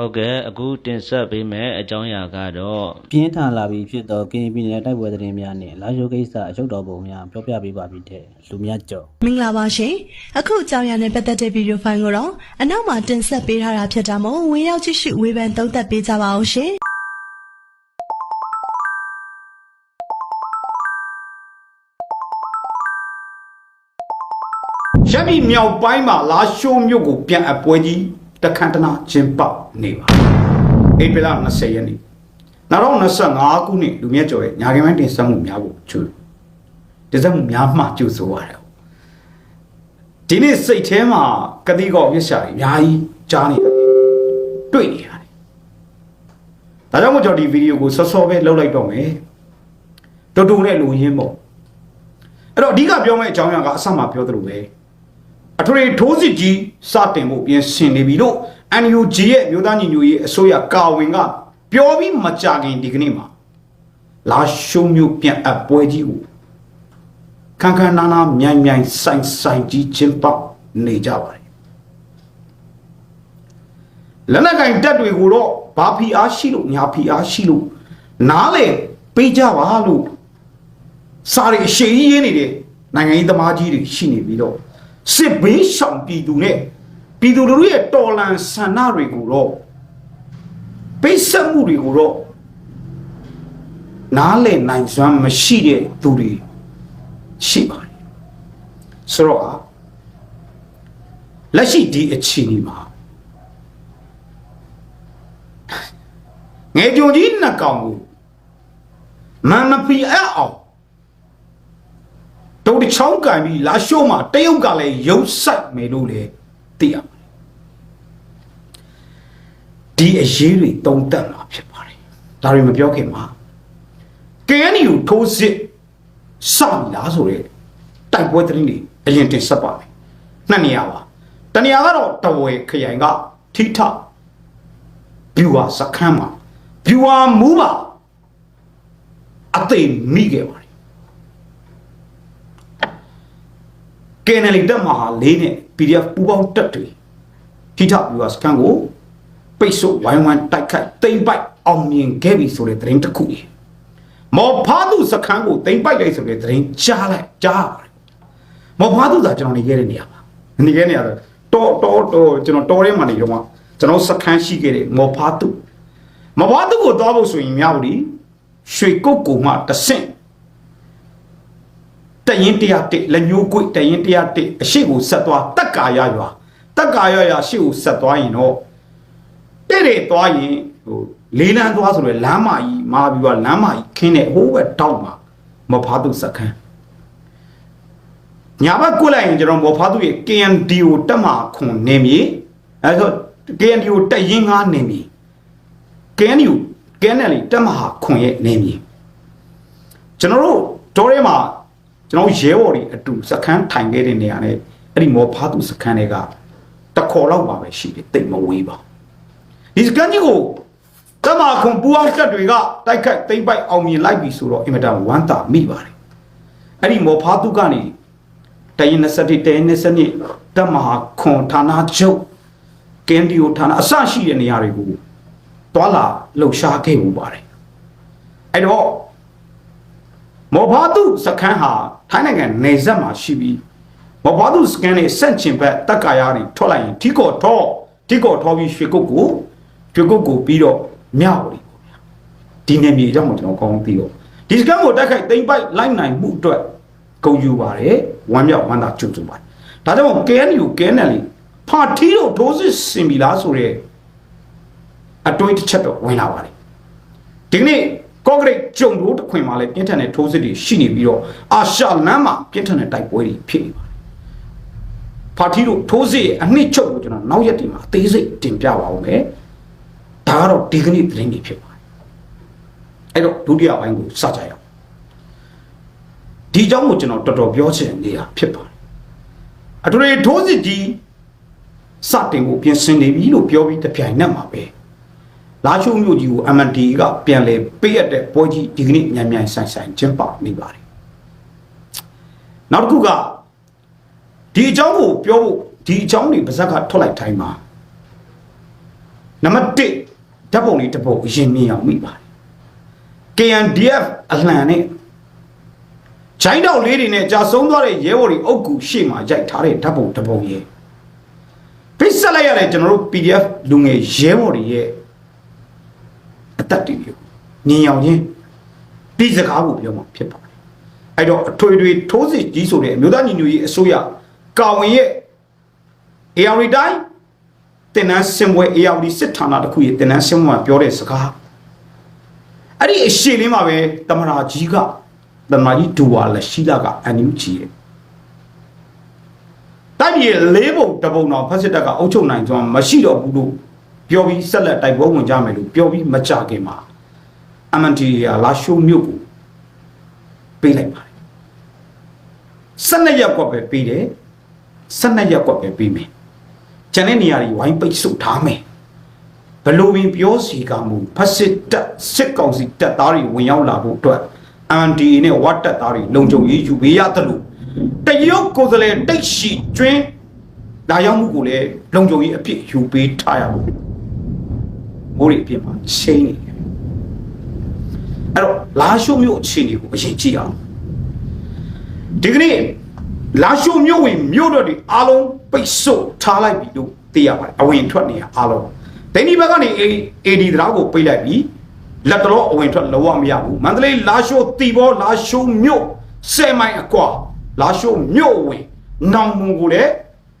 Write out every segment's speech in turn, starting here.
ဟုတ်ကဲ့အခုတင်ဆက်ပေးမယ့်အကြောင်းအရာကတော့ပြင်းထန်လာပြီဖြစ်သောကင်းပြည်နယ်တိုက်ပွဲသတင်းများနဲ့လာရှိုးကိစ္စအချုပ်တော်ပုံများပြောပြပေးပါပြီတဲ့လူများကြော်မင်္ဂလာပါရှင်အခုအကြောင်းအရာနဲ့ပတ်သက်တဲ့ဗီဒီယိုဖိုင်ကိုတော့အနောက်မှာတင်ဆက်ပေးထားတာဖြစ်တာမို့ဝင်ရောက်ကြည့်ရှုဝေဖန်သုံးသပ်ပေးကြပါအောင်ရှင်ရမီမြောက်ပိုင်းမှာလာရှိုးမြို့ကိုပြန်အပွဲကြီး တခန့်တနာကျင်းပနေပါဧပြီလ20ရက်နေ့2025ခုနှစ်လူမြတ်ကျော်ရဲ့ညာခင်ပိုင်းတင်ဆက်မှုများကိုချူတင်ဆက်မှုများမှကျူဆိုရတယ်ဒီနေ့စိတ်ထဲမှာကတိကောက်ပြစ်ရှာတွေအများကြီးကြားနေတယ်တွေ့နေရတယ်ဒါကြောင့်မို့ကျွန်တော်ဒီဗီဒီယိုကိုဆော့ဆော့ပဲလုပ်လိုက်တော့မယ်တူတူနဲ့လူရင်းပေါ့အဲ့တော့အဓိကပြောမယ့်အကြောင်းအရာကအဆမှပြောသလိုပဲ အထွေထိုးစစ်ကြီးစတင်ဖို့ပြင်ဆင်နေပြီလို့ NUG ရဲ့မြို့သားညီညွတ်ရေးအစိုးရကာဝင်ကပြောပြီးမကြခင်ဒီကနေ့မှာလာရှုံးမျိုးပြန်အပ်ပွဲကြီးကိုခန်းခန်းနားနားမြိုင်မြိုင်ဆိုင်ဆိုင်ကြီးကျင်းပနေကြပါတယ်လက်နက်ကင်တက်တွေကိုတော့ဘာဖီအားရှိလို့ညာဖီအားရှိလို့နားလေပေးကြပါလို့စားရအရှိကြီးရင်းနေတဲ့နိုင်ငံရေးသမားကြီးတွေရှိနေပြီးတော့ စစ်ဘေးရှောင်ပြည်သူနဲ့ပြည်သူတို့ရဲ့တော်လန်ဆန္ဒတွေကိုတော့ပိတ်ဆက်မှုတွေကိုတော့နားလည်နိုင်စွမ်းမရှိတဲ့သူတွေရှိပါတယ်ဆိုတော့อ่ะလက်ရှိဒီအခြေအနေမှာငယ်ကြုံကြီးနှစ်ကောင်ကိုမန်မပီအောင် တုံးတစ်ချောင်းကန်ပြီးလာရှိုးမှာတရုတ်ကလည်းရုပ်ဆိုင်မယ်လို့လည်းသိရပါတယ်ဒီအရေးတွေတုံးတက်လာဖြစ်ပါတယ်ဒါတွေမပြောခင်မှာ KNU ထိုးစစ်စပြီလားဆိုရဲတိုက်ပွဲသတင်းတွေအရင်တင်ဆက်ပါမယ်နှစ်နေရာပါတနေရာကတော့တဝယ်ခရိုင်ကထိထဘီဝါစခန်းမှာဘီဝါမူပါအသိမိခဲ့ပါတယ် KNL တက်မှာလေးနဲ့ PDF ပူပေါင်းတက်တွေထိထပြီးတော့စကန်ကိုပိတ်ဆို့ဝိုင်းဝန်းတိုက်ခိုက်တိမ့်ပိုက်အောင်မြင်ခဲ့ပြီဆိုတဲ့သတင်းတစ်ခုကြီးမော်ဖားသူစကန်ကိုတိမ့်ပိုက်လိုက်ဆိုတဲ့သတင်းကြားလိုက်ကြားပါတယ်မော်ဖားသူကကျွန်တော်နေခဲ့တဲ့နေရာပါနေခဲ့တဲ့နေရာတော့တော်တော်ကျွန်တော်တော်ထဲမှာနေတော့ကျွန်တော်စကန်ရှိခဲ့တဲ့မော်ဖားသူမော်ဖားသူကိုသွားဖို့ဆိုရင်မြောက်ဒီရွှေကုတ်ကူမှတဆင့် တရင်တရားတစ်လက်ညှိုးကွေ့တရင်တရားတစ်အရှိကိုဆက်သွားတက်ကာရရွာတက်ကာရရွာအရှိကိုဆက်သွားရင်တော့တဲ့တဲ့သွားရင်ဟိုလေးလန်းသွားဆိုရယ်လမ်းမကြီးမာပြီးတော့လမ်းမကြီးခင်းတဲ့ဟိုးဘက်တောက်မှာမဖားသူစခန်းညာဘက်ကွက်လိုက်ရင်ကျွန်တော်မဖားသူရဲ့ KNDO တက်မှာခွန်နေမြေအဲဆို KNDO တက်ရင်ငါနေမြေ KNU KNL တက်မှာခွန်ရဲ့နေမြေကျွန်တော်တို့တော်ထဲမှာ ကျွန်တော်ရဲဘော်တွေအတူစခန်းထိုင်ခဲ့တဲ့နေရာနဲ့အဲ့ဒီမော်ဖားသူစခန်းတွေကတခေါ်လောက်ပါပဲရှိတယ်တိတ်မဝေးပါဒီစခန်းကြီးကိုတမခွန်ပူအောင်တက်တွေကတိုက်ခိုက်တိမ့်ပိုက်အောင်မြင်လိုက်ပြီဆိုတော့အင်မတန်ဝမ်းသာမိပါတယ်အဲ့ဒီမော်ဖားသူကနေတရင်27တရင်22တမဟာခွန်ဌာနချုပ်ကင်ဒီယိုဌာနအစရှိတဲ့နေရာတွေကိုတွာလာလှုပ်ရှားခဲ့မှုပါတယ်အဲ့တော့ မော်ဘာတုစခန်းဟာထိုင်းနိုင်ငံနေဆက်မှာရှိပြီးမော်ဘာတုစခန်းနဲ့ဆန့်ကျင်ဘက်တက်ကာယာတွေထွက်လိုက်ရင်ထီကော်ထောထီကော်ထောပြီးရွှေကုတ်ကိုရွှေကုတ်ကိုပြီးတော့မြောက်ရီပေါ့ဗျာဒီနေမြေကြောင့်ကျွန်တော်ကောင်းသိတော့ဒီစခန်းကိုတက်ခိုက်သိမ့်ပိုက်လိုက်နိုင်မှုအတွက်ဂုဏ်ယူပါတယ်ဝမ်းမြောက်ဝမ်းသာကြုံကြပါတယ်ဒါကြောင့် KNU KNL ဖာထီတို့ဒိုးစစ်စင်ပြီလားဆိုရဲအတွေးတစ်ချက်တော့ဝင်လာပါတယ်ဒီ ကနေ့ကော့ဂရိတ်ကျုံတို့တခွင်မှာလည်းပြင်းထန်တဲ့ထိုးစစ်တွေရှိနေပြီးတော့အာရှလမ်းမှာပြင်းထန်တဲ့တိုက်ပွဲတွေဖြစ်နေပါတယ်။ပါတီတို့ထိုးစစ်ရဲ့အနှစ်ချုပ်ကိုကျွန်တော်နောက်ရက်ဒီမှာအသေးစိတ်တင်ပြပါဦးမယ်။ဒါကတော့ဒီကနေ့သတင်းတွေဖြစ်ပါတယ်။အဲ့တော့ဒုတိယပိုင်းကိုစကြရအောင်။ဒီအကြောင်းကိုကျွန်တော်တော်တော်ပြောချင်နေတာဖြစ်ပါတယ်။အထူးထိုးစစ်ကြီးစတင်ကိုပြင်ဆင်နေပြီလို့ပြောပြီးတပြိုင်နက်မှာပဲ လာချိုးမြို့ကြီးကို MND ကပြန်လဲပေးရတဲ့ပွဲကြီးဒီကနေ့မြန်မြန်ဆိုင်ဆိုင်ကျင်းပနေပါတယ်နောက်တစ်ခုကဒီအကြောင်းကိုပြောဖို့ဒီအကြောင်းတွေပါဇက်ကထွက်လိုက်တိုင်းမှာနံပါတ်1ဓာတ်ပုံလေးတစ်ပုဒ်အရင်မြင်အောင်မိပါတယ် KNDF အလှန်နဲ့ချိုင်းတော်လေးတွေနဲ့ကြာဆုံးသွားတဲ့ရဲဘော်တွေအုပ်ကူရှေ့မှာရိုက်ထားတဲ့ဓာတ်ပုံတစ်ပုံရဲ့ပြစ်ဆက်လိုက်ရတဲ့ကျွန်တော်တို့ PDF လူငယ်ရဲဘော်တွေရဲ့အ သက်တွေမျိုးညင်အောင်ချင်းဒီစကားကိုပြောမှဖြစ်ပါတယ်အဲ့တော့အထွေထွေထိုးစစ်ကြီးဆိုတဲ့အမျိုးသားညီညွတ်ရေးအစိုးရကာဝင်ရဲ့ AR တိုင်းတင်နန်းစင်ပွဲ AR စစ်ဌာနတစ်ခုရဲ့တင်နန်းစင်ပွဲမှာပြောတဲ့စကားအဲ့ဒီအရှိလေးမှာပဲတမရာကြီးကတမရာကြီးဒူဝါလက်ရှိလာကအန်ယူကြီးရဲ့တိုက်ပြည်လေးပုံတစ်ပုံတော့ဖက်စစ်တပ်ကအုပ်ချုပ်နိုင်စွာမရှိတော့ဘူးလို့ ပြောပြီးဆက်လက်တိုက်ပွဲဝင်ကြမယ်လို့ပြောပြီးမကြခင်မှာ MNT ရလာရှိုးမြို့ကိုပေးလိုက်ပါတယ်12ရက်ကွက်ပဲပေးတယ်12ရက်ကွက်ပဲပေးမယ်ကျန်တဲ့နေရာတွေဝိုင်းပိတ်ဆို့ထားမယ်ဘလို့ပင်ပြောစီကမှုဖက်စစ်တပ်စစ်ကောင်စီတပ်သားတွေဝင်ရောက်လာဖို့အတွက် MNT နဲ့ဝတ်တပ်သားတွေလုံခြုံရေးယူပေးရတယ်လို့တရုတ်ကိုယ်စားလှယ်တိတ်ရှိကျွင်းလာရောက်မှုကိုလည်းလုံခြုံရေးအပြည့်ယူပေးထားရဖို့ မိုးရီအပြည့်မှာရှိနေတယ်အဲ့တော့လာရှုမျိုးအခြေအနေကိုအရင်ကြည့်အောင်ဒီကနေ့လာရှုမျိုးဝင်မြို့တော်တွေအားလုံးပိတ်ဆို့ထားလိုက်ပြီလို့သိရပါတယ်အဝင်ထွက်နေရအားလုံးဒိန်းဒီဘက်ကနေ AD တရားကိုပိတ်လိုက်ပြီလက်တော်အဝင်ထွက်လောကမရဘူးမန္တလေးလာရှုတီဘောလာရှုမြို့ဆယ်မိုင်အကွာလာရှုမြို့ဝင်နောင်မုံကိုလည်း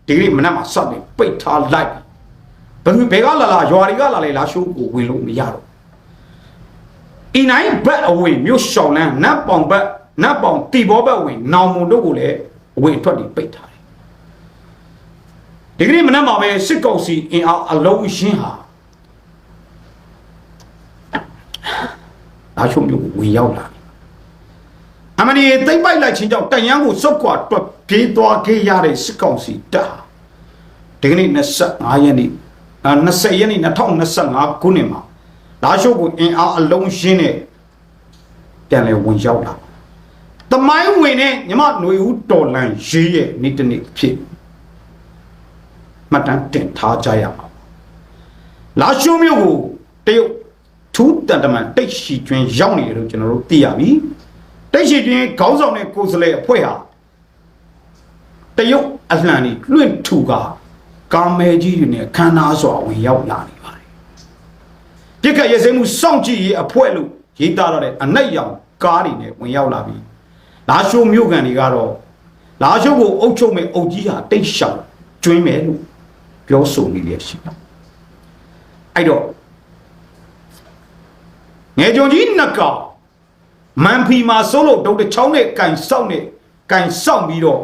ဒီကနေ့မနက်မှာစတင်ပိတ်ထားလိုက်ပြီ ဘယ်သူဘယ်ကလာလာရွာတွေကလာလေလာရှုကိုဝင်လို့မရတော့အီနိုင်ဘက်အဝေးမြို့ရှောင်းလန်းနတ်ပေါင်ဘက်နတ်ပေါင်တီဘောဘက်ဝင်နောင်မုံတို့ကိုလည်းအဝေးအထွက်ပြီးပိတ်ထားတယ်ဒီကနေ့မနက်မှာပဲစစ်ကောင်စီအင်အားအလုံးရှင်းဟာလာချုံမြို့ကိုဝင်ရောက်လာပြီအမနီသိမ့်ပိုက်လိုက်ခြင်းကြောင့်တန်ရန်ကိုစုတ်ခွာတွက်ပြေးသွားခဲ့ရတဲ့စစ်ကောင်စီတပ်ဟာဒီကနေ့25ရက်နေ့အာ 20ရက်နေ့2025ခုနှစ်မှာလာရှုပ်ကိုအင်အားအလုံးရှင်းနဲ့ပြန်လဲဝင်ရောက်လာတမိုင်းဝင်နဲ့ညီမຫນွေဦးတော်လန်ရေးရဲ့နေ့တစ်နေ့ဖြစ်မှတ်တမ်းတင်ထားကြရမှာလာရှုပ်မြို့ကိုတရုတ်ထူးတန်တမန်တိတ်ရှိကျွင်းရောက်နေတယ်လို့ကျွန်တော်တို့သိရပြီတိတ်ရှိကျွင်းခေါင်းဆောင်တဲ့ကိုယ်စားလှယ်အဖွဲ့ဟာတရုတ်အလှန်ကြီးလွင့်ထူက ကာမဲကြီးတွေနဲ့ခန္ဓာစွာဝင်ရောက်လာနေပါတယ်ပြစ်ခတ်ရဲစဲမှုစောင့်ကြည့်ရေးအဖွဲ့လို့ရေးသားရတဲ့အနက်ရောင်ကားတွေနဲ့ဝင်ရောက်လာပြီးလာရှိုးမြို့ကန်တွေကတော့လာရှိုးကိုအုပ်ချုပ်မဲ့အုပ်ကြီးဟာတိတ်ရှောင်ကျွင်းမယ်လို့ပြောဆိုနေရရှိတယ်အဲ့တော့ငယ်ကြုံကြီးနှစ်ကောင်မန်ဖီမှာစိုးလို့ဒုတ်တစ်ချောင်းနဲ့ကန်ဆောက်နဲ့ကန်ဆောက်ပြီးတော့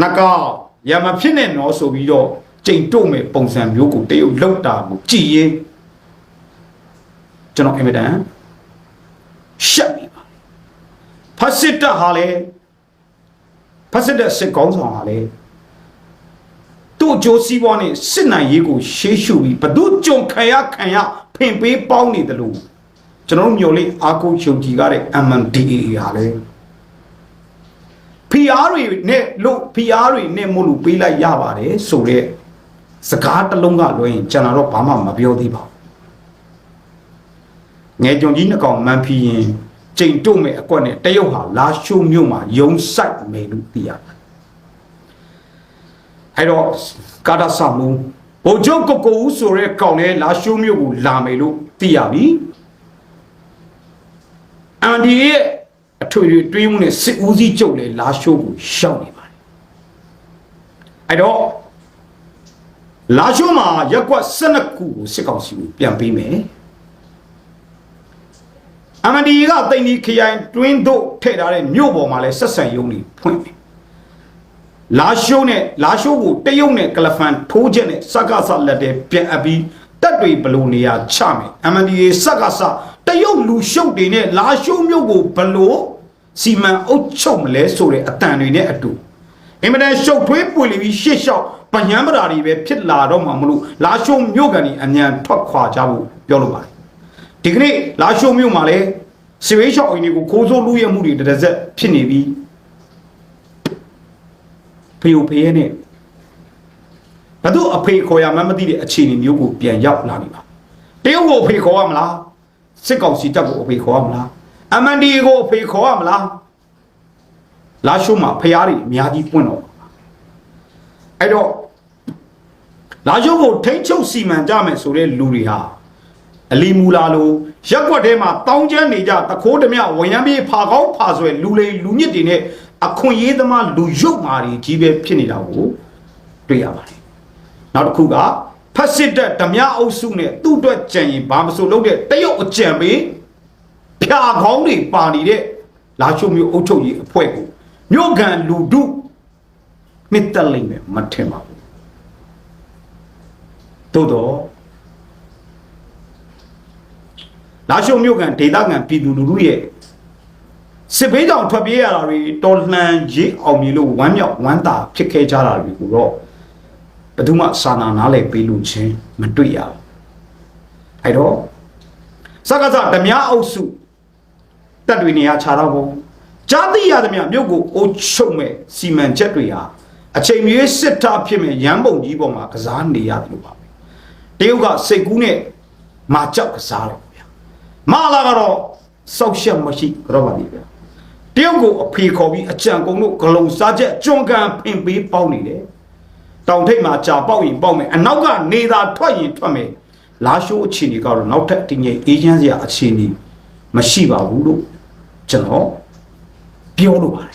နှစ်ကောင် ရမဖြစ်နဲ့နော်ဆိုပြီးတော့ကြိမ်တို့မဲ့ပုံစံမျိုးကိုတရုတ်လောက်တာကိုကြည်ရင်ကျွန်တော်အင်မတန်ရှက်နေပါဖတ်စစ်တပ်ဟာလေဖတ်စစ်တပ်စစ်ကောင်းဆောင်ဟာလေသူ့အကျိုးစီးပွားနဲ့စစ်နိုင်ရေးကိုရှေးရှုပြီးဘသူကြုံခံရခံရဖင်ပေးပေါင်းနေတယ်လို့ကျွန်တော်တို့မျိုးလေးအာကိုယုံကြည်ကားတဲ့ MNDAA ဟာလေ PR တွေနဲ့လို့ PR တွေနဲ့မို့လို့ပေးလိုက်ရပါတယ်ဆိုတော့စကားတစ်လုံးကလွှဲရင်ကျွန်တော်တော့ဘာမှမပြောသေးပါဘူးငယ်ကြုံကြီးနှစ်ကောင်မန်ဖီရင်ကျိန်တို့မဲ့အကွက်နဲ့တရုတ်ဟာလာရှိုးမြို့မှာယုံဆိုင်မယ်လို့သိရတယ်။အဲ့တော့ကာတာဆာမူဘိုဂျုတ်ကိုကိုဦးဆိုရဲကောင်လဲလာရှိုးမြို့ကိုလာမယ်လို့သိရပြီ။အန်ဒီရဲ့အ ထွေထွေတွေးမှုနဲ့စစ်ဦးစီးချုပ်လဲလာရှိုးကိုရှောက်နေပါတယ်။အဲ့တော့လာရှိုးမှာရက်ကွက်12ခုကိုစစ်ကောင်စီကိုပြန်ပေးမယ်။အမဒီကတိန်ဒီခရိုင်တွင်းတို့ထည့်ထားတဲ့မြို့ပေါ်မှာလဲဆက်ဆံယုံနေဖွင့်တယ်လာရှိုးနဲ့လာရှိုးကိုတရုတ်နဲ့ကလဖန်ထိုးချက်နဲ့စကားဆလက်တဲ့ပြန်အပ်ပြီးတက်တွေဘလို့နေရာချမယ်အမဒီစကားဆတရုတ်လူရှုပ်တွေနဲ့လာရှိုးမြို့ကိုဘလို့ စီမံအုပ်ချုပ်မလဲဆိုတဲ့အတန်တွေနဲ့အတူအင်မတန်ရှုပ်ထွေးပွေလီပြီးရှေ့လျှောက်ဘပညံပရာတွေပဲဖြစ်လာတော့မှမလို့လာရှုံမြို့ကန်ကြီးအမြန်ထွက်ခွာကြဖို့ပြောလိုပါတယ်ဒီကနေ့လာရှုံမြို့မှာလဲစီဝေးရှောက်အိမ်တွေကိုခိုးဆိုးလူရမှုတွေတစ်တစ်ဆက်ဖြစ်နေပြီးဖေယိုဖေရဲနဲ့ဘသူအဖေခေါ်ရမှန်းမသိတဲ့အခြေအနေမျိုးကိုပြန်ရောက်လာနေပါတရုတ်ကိုအဖေခေါ်ရမလားစစ်ကောင်စီတပ်ကိုအဖေခေါ်ရမလား အမန်ဒီကိုအဖေခေါ်ရမလားလာရှုံမှာဖျားတွေအများကြီးပွင့်တော့အဲ့တော့လာရှုံကိုထိမ့်ချုပ်စီမံကြမယ်ဆိုတဲ့လူတွေဟာအလီမူလာလိုရက်ွက်ထဲမှာတောင်းကျမ်းနေကြတခိုးဓမြဝရံပြေးဖာကောင်းဖာဆွဲလူလေလူညစ်တွေနဲ့အခွင့်ရေးသမားလူရုပ်မာတွေကြီးပဲဖြစ်နေတာကိုတွေ့ရပါတယ်နောက်တစ်ခုကဖက်စစ်တပ်ဓမြအုပ်စုနဲ့သူ့အတွက်ကြံရင်ဘာမဆိုလုပ်တဲ့တရုတ်အကြံပေး ဖြာခေါင်းတွေပါနေတဲ့လာရှုံမျိုးအုပ်ချုပ်ရေးအဖွဲ့ကိုမြို့ကန်လူဒုနှစ်သက်လိမ့်မယ်မထင်ပါဘူးသို့တော့လာရှုံမြို့ကန်ဒေသခံပြည်သူလူထုရဲ့စစ်ဘေးကြောင့်ထွက်ပြေးရတာတွေတော်လှန်ရေးအောင်မြေလို့ဝမ်းမြောက်ဝမ်းသာဖြစ်ခဲ့ကြတာတွေကိုတော့ဘယ်သူမှစာနာနားလည်ပေးလို့ချင်းမတွေ့ရဘူးအဲ့တော့စကားစဓမြအုပ်စု တက်တွေနေရာခြားတော့ဘုံဂျာတိရသမျှမြို့ကိုအိုးချုပ်မဲ့စီမံချက်တွေဟာအချိန်မြေးစစ်တာဖြစ်မဲ့ရန်ပုံကြီးပေါ်မှာကစားနေရတယ်လို့ပါပဲတရုတ်ကစိတ်ကူးနဲ့မာကြောက်ကစားတော့ဗျာမာလာကတော့စောက်ရှက်မရှိတော့ပါလိမ့်ဗျာတရုတ်ကိုအဖေခေါ်ပြီးအကြံကုန်တို့ဂလုံစားချက်ကြွန်ကန်ဖင်ပေးပေါင်းနေတယ်တောင်ထိပ်မှာကြာပေါက်ရင်ပေါက်မယ်အနောက်ကနေသာထွက်ရင်ထွက်မယ်လာရှိုးအခြေအနေကတော့နောက်ထပ်တည်ငြိမ်အေးချမ်းစရာအခြေအနေမရှိပါဘူးလို့ ကျွန်တော်ပြောလို့ပါတယ်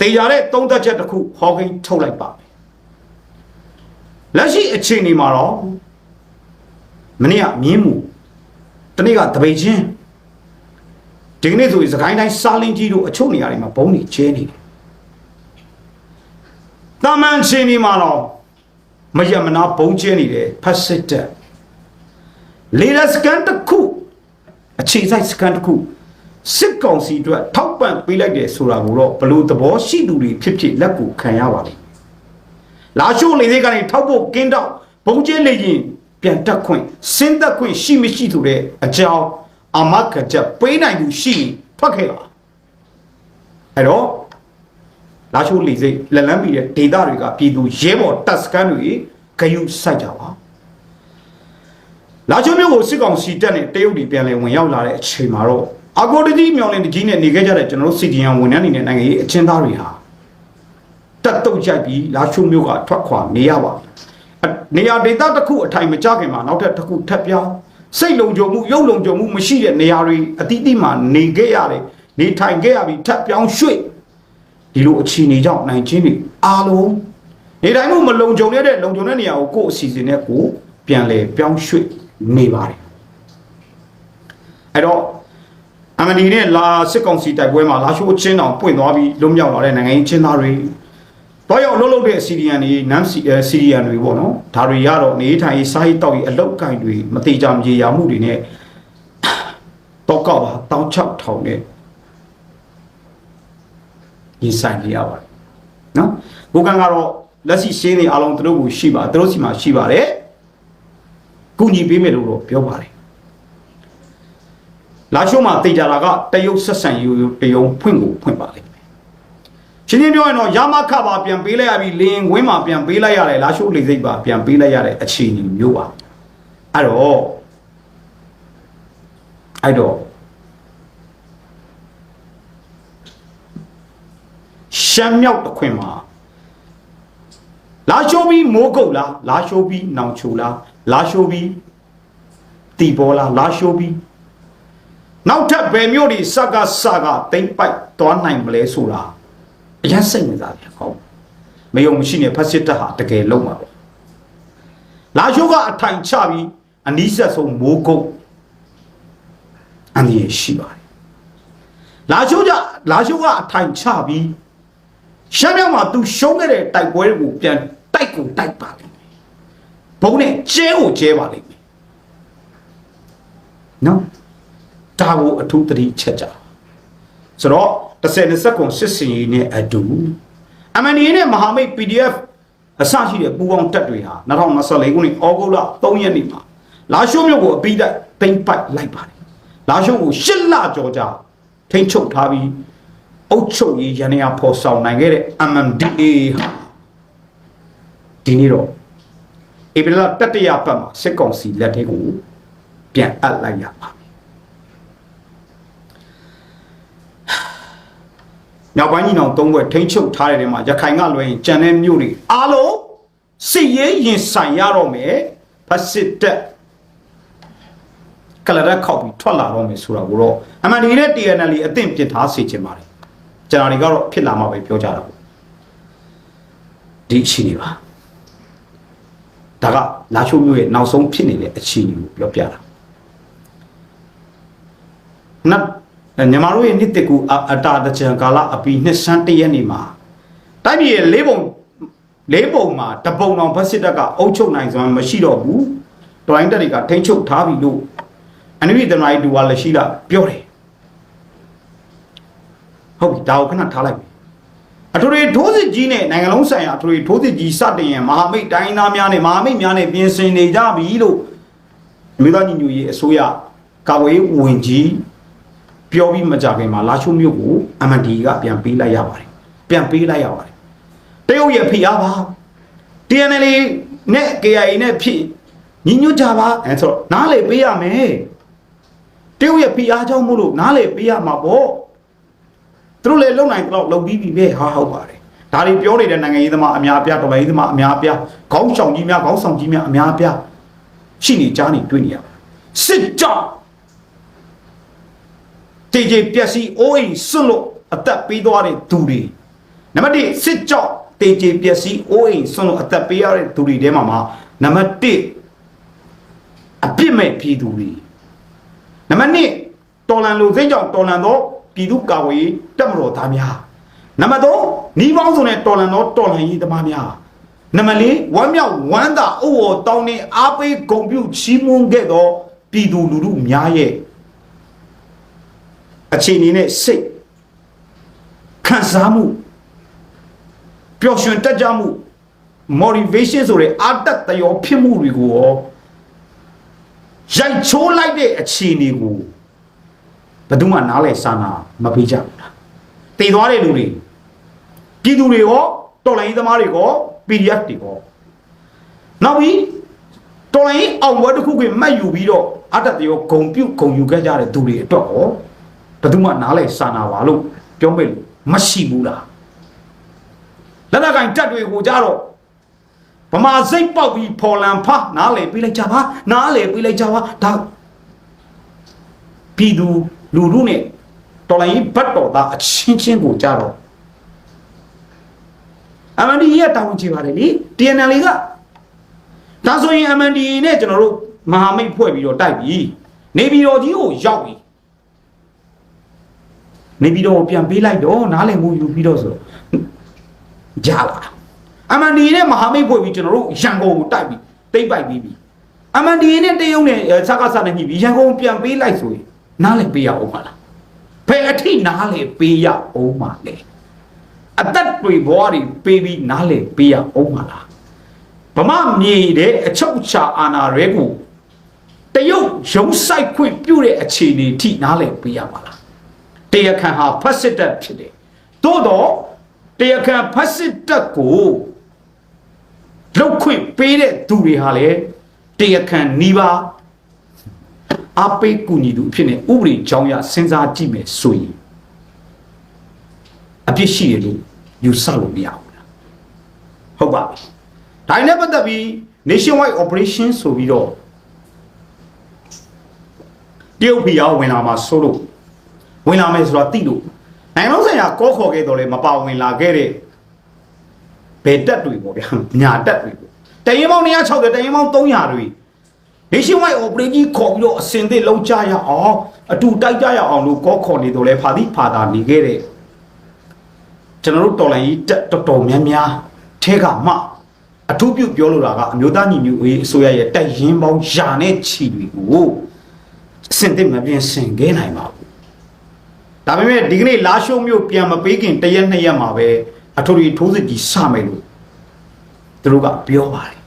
တေရတဲ့သုံးသက်ချက်တစ်ခုဟောကိန်းထုတ်လိုက်ပါမယ်လက်ရှိအခြေအနေမှာတော့မနေ့ကမြင်းမှုတနေ့ကတပိတ်ချင်းဒီကနေ့ဆိုရင်စကိုင်းတိုင်းစားလင်းကြီးတို့အချို့နေရာတွေမှာဘုံတွေကျဲနေတယ်တာမန်ချင်းဒီမှာတော့မရမနာဘုံကျဲနေတယ်ဖက်စစ်တက်လေလက်စကန်တစ်ခုအခြေစိုက်စကန်တစ်ခု စစ်ကောင်စီအတွက်ထောက်ပံ့ပေးလိုက်တယ်ဆိုတာကိုတော့ဘလို့သဘောရှိသူတွေဖြစ်ဖြစ်လက်ကိုခံရပါလိမ့်မယ်လာရှိုးလေသေးကနေထောက်ဖို့ကင်းတော့ဘုံကျဲလေရင်ပြန်တက်ခွင့်စင်းတက်ခွင့်ရှိမရှိဆိုတဲ့အကြောင်းအမတ်ကချက်ပေးနိုင်သူရှိရင်ထွက်ခဲ့ပါအဲ့တော့လာရှိုးလေစိတ်လက်လန်းပြီးတဲ့ဒေတာတွေကပြည်သူရဲဘော်တပ်စကန်တွေဂယုစိုက်ကြပါလာချိုမျိုးကိုစစ်ကောင်စီတက်နဲ့တရုတ်ပြည်ပြန်လဲဝင်ရောက်လာတဲ့အချိန်မှာတော့ အကိုတကြီးမြောင်လင်းတကြီးနဲ့နေခဲ့ကြတဲ့ကျွန်တော်တို့စီဒီယန်ဝန်ထမ်းတွေနဲ့နိုင်ငံရေးအချင်းသားတွေဟာတက်တုတ်ကြိုက်ပြီးလာချိုမျိုးကထွက်ခွာနေရပါနေရာဒေသတစ်ခုအထိုင်မကြခင်မှာနောက်ထပ်တစ်ခုထပ်ပြောင်းစိတ်လုံခြုံမှုရုပ်လုံခြုံမှုမရှိတဲ့နေရာတွေအတိအသမှာနေခဲ့ရတယ်နေထိုင်ခဲ့ရပြီးထပ်ပြောင်းရွှေ့ဒီလိုအခြေအနေကြောင့်နိုင်ချင်းတွေအားလုံးနေတိုင်းမှုမလုံခြုံတဲ့လုံခြုံတဲ့နေရာကိုကိုယ့်အစီအစဉ်နဲ့ကိုပြန်လဲပြောင်းရွှေ့နေပါတယ်အဲ့တော့ အမဒီနဲ့လာစစ်ကောင်စီတိုက်ပွဲမှာလာရှိုးချင်းတောင်ပွင့်သွားပြီးလွတ်မြောက်လာတဲ့နိုင်ငံရေးချင်းသားတွေတော့ရောက်လှုပ်လှုပ်တဲ့စီရီယန်တွေနမ်စီစီရီယန်တွေပေါ့နော်ဒါတွေရတော့နေထိုင်ရေးစားရေးတောက်ရေးအလောက်ကင်တွေမတိကြမကြေရမှုတွေနဲ့တော့ကောက်ပါတောင်းချောက်ထောင်နဲ့ညီဆိုင်ကြရပါတယ်နော်ဘုကန်ကတော့လက်ရှိရှင်းနေအားလုံးသူတို့ကိုရှိပါသူတို့စီမှာရှိပါတယ်ကုညီပေးမယ်လို့တော့ပြောပါတယ် လာရှိုးမှာတေကြတာကတရုတ်ဆက်ဆံရေးတရုံဖွင့်ကိုဖွင့်ပါလိမ့်မယ်ရှင်းရှင်းပြောရင်တော့ရမခပါပြန်ပေးလိုက်ရပြီလင်းဝင်းမှာပြန်ပေးလိုက်ရတယ်လာရှိုးလေစိတ်ပါပြန်ပေးလိုက်ရတဲ့အခြေအနေမျိုးပါအဲ့တော့အဲ့တော့ရှမ်းမြောက်တစ်ခွင်မှာလာရှိုးပြီးမိုးကုတ်လားလာရှိုးပြီးနောင်ချိုလားလာရှိုးပြီးတီပေါ်လားလာရှိုးပြီး နောက်ထပ်ဘယ်မျိုးတွေစကားစကားတိမ့်ပိုက်သွားနိုင်မလဲဆိုတာအရင်စိတ်ဝင်စားပြန်ဟောမယုံမရှိနဲ့ဖက်စစ်တပ်ဟာတကယ်လုံးမှာပဲလာရှိုးကအထိုင်ချပြီးအနီးဆက်ဆုံးမိုးကုတ်အန်ဒီရှိပါတယ်လာရှိုးကြလာရှိုးကအထိုင်ချပြီးရှမ်းမြောက်မှာသူရှုံးခဲ့တဲ့တိုက်ပွဲတွေကိုပြန်တိုက်ကိုတိုက်ပါလိမ့်မယ်ဘုံနဲ့ကျဲကိုကျဲပါလိမ့်မယ်နော် ဒါကိုအထူးသတိချက်ကြဆိုတော့30 20ကွန်စစ်စင်ရေးနဲ့အတူ MNA နဲ့မဟာမိတ် PDF အစရှိတဲ့ပူပေါင်းတက်တွေဟာ2024ခုနှစ်ဩဂုတ်လ3ရက်နေ့မှာလာရှိုးမြို့ကိုအပြီးတိုက်တိမ့်ပိုက်လိုက်ပါတယ်လာရှိုးကိုရှစ်လကျော်ကြာထိမ့်ချုပ်ထားပြီးအုတ်ချုပ်ရေးရန်ရာဖော်ဆောင်နိုင်ခဲ့တဲ့ MMDA ဟာဒီနေ့တော့ဧပြီလတတိယပတ်မှာစစ်ကောင်စီလက်ထဲကိုပြန်အပ်လိုက်ရပါပြီ။ မြောက်ပိုင်းညီနောင်သုံးဘွဲထိမ့်ချုပ်ထားတဲ့နေရာမှာရခိုင်ကလွယ်ရင်ကြံတဲ့မြို့တွေအားလုံးစစ်ရေးရင်ဆိုင်ရတော့မယ်ဖက်စစ်တက်ကလရက်ခောက်ပြီးထွက်လာတော့မယ်ဆိုတာကိုတော့အမှန်တကယ်နဲ့ TNL အသင့်ပြစ်ထားစေချင်ပါတယ်။ကျွန်တော်တွေကတော့ဖြစ်လာမှပဲပြောကြတာပေါ့။ဒီအခြေအနေပါ။ဒါကလာချိုးမျိုးရဲ့နောက်ဆုံးဖြစ်နေတဲ့အခြေအနေကိုပြောပြတာနတ် ညီမတို့ရဲ့နှစ်တက်ကူအအတာတချံကာလအပီနှစ်ဆန်းတရက်နေမှာတိုက်ပြည်ရဲ့လေးပုံလေးပုံမှာတပုံအောင်ဘတ်စစ်တပ်ကအုပ်ချုပ်နိုင်စွမ်းမရှိတော့ဘူးဒိုင်းတက်တွေကထိန်းချုပ်ထားပြီလို့အနိဝိတနာရီဒူဝါလက်ရှိလာပြောတယ်ဟုတ်ပြီဒါကိုခဏထားလိုက်ပြီအထွေထွေထိုးစစ်ကြီးနဲ့နိုင်ငံလုံးဆိုင်ရာအထွေထွေထိုးစစ်ကြီးစတင်ရင်မဟာမိတ်တိုင်းသားများနဲ့မဟာမိတ်များနဲ့ပြင်ဆင်နေကြပြီလို့အမျိုးသားညီညွတ်ရေးအစိုးရကာဝေးဝင်ကြီး ပြောပြီးမကြခင်မှာလာချိုးမြို့ကို MND ကပြန်ပေးလိုက်ရပါတယ်ပြန်ပေးလိုက်ရပါတယ်တရုတ်ရဲ့ဖိအားပါ TNL နဲ့ KIA နဲ့ဖြစ်ညီညွတ်ကြပါအဲဆိုတော့နားလေပေးရမယ်တရုတ်ရဲ့ဖိအားကြောင့်မို့လို့နားလေပေးရမှာပေါ့သူတို့လည်းလုံနိုင်တော့လုံပြီးပြီပဲဟာဟုတ်ပါတယ်ဒါတွေပြောနေတဲ့နိုင်ငံရေးသမားအများအပြားတော်လိုင်းရေးသမားအများအပြားခေါင်းဆောင်ကြီးများခေါင်းဆောင်ကြီးများအများအပြားရှိနေကြားနေတွေ့နေရပါတယ်စစ်ကြောင့် တေဂျေပျက်စီးအိုးအိမ်ဆွတ်လို့အသက်ပေးသွားတဲ့သူတွေနံပါတ်1စစ်ကြောင့်တေဂျေပျက်စီးအိုးအိမ်ဆွတ်လို့အသက်ပေးရတဲ့သူတွေထဲမှာမှာနံပါတ်1အပြစ်မဲ့ပြည်သူတွေနံပါတ်2တော်လန်လူစိတ်ကြောင့်တော်လန်သောပြည်သူကာဝေးတက်မတော်သားများနံပါတ်3နီးပေါင်းစုံနဲ့တော်လန်သောတော်လန်ရေးသမားများနံပါတ်4ဝမ်းမြောက်ဝမ်းသာအဝေါ်တောင်းနေအားပေးဂုဏ်ပြုချီးမွမ်းခဲ့သောပြည်သူလူထုများရဲ့ အခြေအနေနဲ့စိတ်ခံစားမှုပျော်ရွှင်တက်ကြမှု motivation ဆိုတဲ့အာတတ်တရောဖြစ်မှုတွေကိုရောရိုက်ချိုးလိုက်တဲ့အခြေအနေကိုဘယ်သူမှနားလဲစာနာမပေးကြဘူးလားတည်သွားတဲ့လူတွေပြည်သူတွေရောတော်လိုင်းရေးသမားတွေရော PDF တွေရောနောက်ပြီးတော်လိုင်းအောင်ပွဲတစ်ခုကမှတ်ယူပြီးတော့အတ္တတရောဂုံပြုတ်ဂုံယူခဲ့ကြတဲ့သူတွေအတွက်ရော ဘယ်သူမှနားလဲစာနာပါလို့ပြောမဲ့လို့မရှိဘူးလားလက်နက်ကင်တက်တွေကိုကြတော့ဗမာစိတ်ပေါက်ပြီးဖော်လန်ဖနားလေပေးလိုက်ကြပါနားလေပေးလိုက်ကြပါဒါပြည်သူလူလူနဲ့တော်လိုင်းဘတ်တော်သားအချင်းချင်းကိုကြတော့အမန်ဒီရဲ့တာဝန်ချပါတယ်လေ TNL ကဒါဆိုရင် MND နဲ့ကျွန်တော်တို့မဟာမိတ်ဖွဲ့ပြီးတော့တိုက်ပြီနေပြည်တော်ကြီးကိုရောက်ပြီ နေပြည်တော်ကိုပြန်ပေးလိုက်တော့နားလည်မှုယူပြီးတော့ဆိုတော့ကြလာအမန်ဒီနဲ့မဟာမိတ်ဖွဲ့ပြီးကျွန်တော်တို့ရန်ကုန်ကိုတိုက်ပြီတိတ်ပိုက်ပြီးပြီအမန်ဒီနဲ့တရုတ်နဲ့စကားစနဲ့ညှိပြီးရန်ကုန်ပြန်ပေးလိုက်ဆိုရင်နားလည်ပေးရအောင်ပါလားဘယ်အထိနားလည်ပေးရအောင်ပါလဲအသက်တွေဘွားတွေပေးပြီးနားလည်ပေးရအောင်ပါလားဗမာမြေတဲ့အချုပ်ချာအာဏာရဲကိုတရုတ်ရုံးဆိုင်ခွင့်ပြုတဲ့အခြေအနေထိနားလည်ပေးရပါလား တရားခံဟာဖက်စစ်တပ်ဖြစ်တယ်သို့တော့တရားခံဖက်စစ်တပ်ကိုလောက်ခွင့်ပေးတဲ့သူတွေဟာလေတရားခံနီးပါးအပိတ်ကူညီသူအဖြစ်နဲ့ဥပဒေကြောင်းရစဉ်းစားကြည့်မယ်ဆိုရင်အပြစ်ရှိရလို့ယူဆလို့မရဘူးလားဟုတ်ပါပြီဒါနဲ့ပတ်သက်ပြီး nationwide operation ဆိုပြီးတော့တရုတ်ပြည်အောင်ဝင်လာမှာဆိုလို့ ဝင်လာမယ်ဆိုတော့တိလို့နိုင်ငံလုံးဆိုင်ရာကောခေါ်ခဲ့တော့လေမပါဝင်လာခဲ့တဲ့ဘယ်တက်တွေပေါ့ဗျာညာတက်တွေပေါ့တရင်ပေါင်း160တရင်ပေါင်း300တွေ nationwide operation ခေါ်ပြီးတော့အစင်သစ်လုံးကြရအောင်အတူတိုက်ကြရအောင်လို့ကောခေါ်နေတော့လေဖာသီဖာသာနေခဲ့တဲ့ကျွန်တော်တို့တော်လိုင်းကြီးတက်တော်တော်များများထဲကမှအထူးပြုပြောလိုတာကအမျိုးသားညီညွတ်ရေးအစိုးရရဲ့တိုက်ရင်ပေါင်းယာနဲ့ချီတွေကိုအစင်သစ်မပြင်းစင်ခဲ့နိုင်ပါဘူး ဒါပေမဲ့ဒီကနေ့လာရှုံးမျိုးပြန်မပေးခင်တရက်နှစ်ရက်မှာပဲအထူးထိုးစစ်ကြီးစမယ်လို့သူတို့ကပြောပါတယ်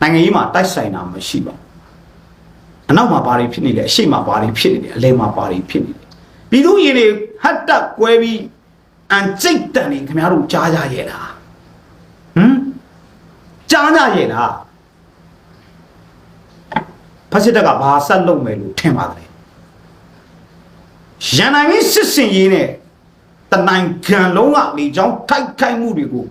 နိုင်ငံရေးမှာတိုက်ဆိုင်တာမရှိပါဘူးအနောက်မှာဘာတွေဖြစ်နေလဲအရှိမှာဘာတွေဖြစ်နေလဲအလဲမှာဘာတွေဖြစ်နေလဲပြည်သူရင်တွေဟတ်တက်ကွဲပြီးအန်စိတ်တန်နေခင်ဗျားတို့ကြားကြရဲ့လားဟမ်ကြားကြရဲ့လားဖက်စစ်တပ်ကဘာဆက်လုပ်မယ်လို့ထင်ပါတယ် ရန်နိုင်ရေးစစ်စင်ရေးနဲ့တနိုင်ငံလုံးကနေကြောင်းထိုက်ခိုက်မှုတွေကို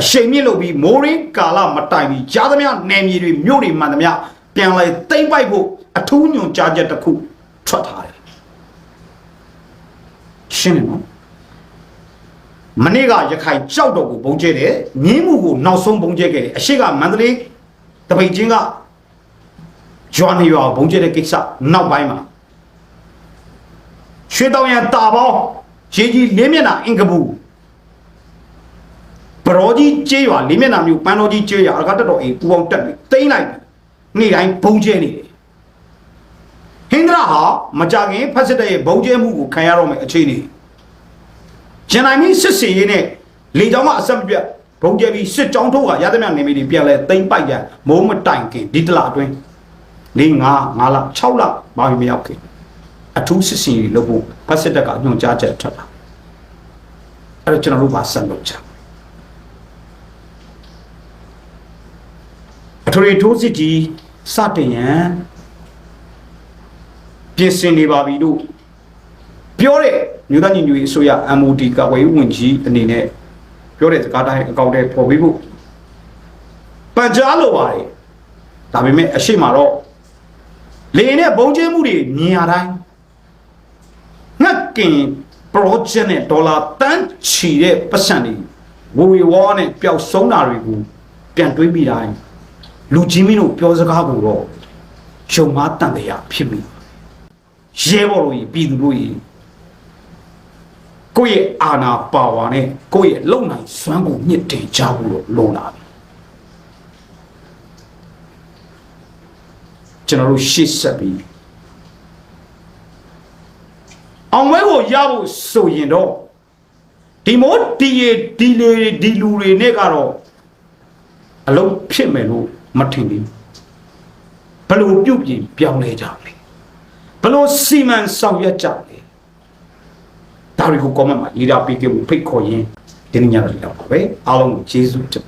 အရှိန်မြင့်လုပ်ပြီးမိုးရင်းကာလမတိုင်ပြီးကြားသမျှနယ်မြေတွေမြို့တွေမှန်သမျှပြန်လဲတိမ့်ပိုက်ဖို့အထူးညွန်ကြားချက်တစ်ခုထွက်ထားတယ်ရှင်းတယ်နော်မနေ့ကရခိုင်ကြောက်တော့ကိုပုံကျဲတယ်ငင်းမှုကိုနောက်ဆုံးပုံကျဲခဲ့တယ်အရှိကမန္တလေးတပိတ်ချင်းကဂျွာနေရွာကိုပုံကျဲတဲ့ကိစ္စနောက်ပိုင်းမှာ ရွှေတောင်ရန်တာပေါင်းရေးကြီးလေးမျက်နှာအင်္ဂပူပရောကြီးကျေးရွာလေးမျက်နှာမျိုးပန်းတော်ကြီးကျေးရွာအကတက်တော်အိမ်ပူအောင်တက်ပြီးတိမ့်လိုက်နေ့တိုင်းပုံကျဲနေတယ်ဟင်္ဒရာဟာမကြခင်ဖက်စစ်တဲ့ရဲ့ဘုံကျဲမှုကိုခံရတော့မယ်အခြေအနေဂျန်နိုင်မင်းစစ်စင်ရေးနဲ့လေကြောင်းကအဆက်မပြတ်ဘုံကျဲပြီးစစ်ကြောင်းထိုးကရသမျှနေမိတွေပြန်လဲတိမ့်ပိုက်ရမိုးမတိုင်ခင်ဒီတလအတွင်း၄၅၅လ6လဘာမှမရောက်ခင် အထူးစစ်စင်ရေးလုပ်ဖို့ဖက်စစ်တပ်ကညွှန်ကြားချက်ထွက်လာအဲ့တော့ကျွန်တော်တို့ပါဆက်လုပ်ချင်အထွေထိုးစစ်ကြီးစတင်ရန်ပြင်ဆင်နေပါပြီလို့ပြောတဲ့မြို့သားညီညွတ်ရေးအစိုးရ MOD ကဝေးဝင်ကြီးအနေနဲ့ပြောတဲ့စကားတိုင်းအကောင့်ထဲပေါ်ပြီးဖို့ပန်ကြားလိုပါတယ်ဒါပေမဲ့အရှိမတော့လေနဲ့ဘုံကျဲမှုတွေမြင်ရတိုင်းငှ က်ကင် project နဲ့ဒေါ်လာတန်းချီတဲ့ပတ်စံတွေဝေဝေဝါးနဲ့ပျောက်ဆုံးတာတွေကိုပြန်တွေးပြီးတိုင်းလူကြီးမင်းတို့ပြောစကားကိုတော့ရှုံမားတန်တရားဖြစ်မိရဲဘော်တို့ကြီးပြည်သူတို့ကြီးကိုယ့်ရဲ့အာဏာပါဝါနဲ့ကိုယ့်ရဲ့လုံနိုင်စွမ်းကိုမြင့်တင်ကြဖို့လို့လိုလာပြီကျွန်တော်တို့ရှေ့ဆက်ပြီး အောင်မဲကိုရဖို့ဆိုရင်တော့ဒီမို့ဒီရဒီလေဒီလူတွေနဲ့ကတော့အလုံးဖြစ်မယ်လို့မထင်ဘူးဘလို့ပြုတ်ပြင်ပြောင်းလဲကြလဲဘလို့စီမံဆောင်ရွက်ကြလဲဒါတွေကို comment မှာရေးတာပေးခဲ့ဖို့ဖိတ်ခေါ်ရင်းဒီနေ့ညတော့ဒီတော့ပါပဲအားလုံးကိုကျေးဇူးတင်ပါတယ်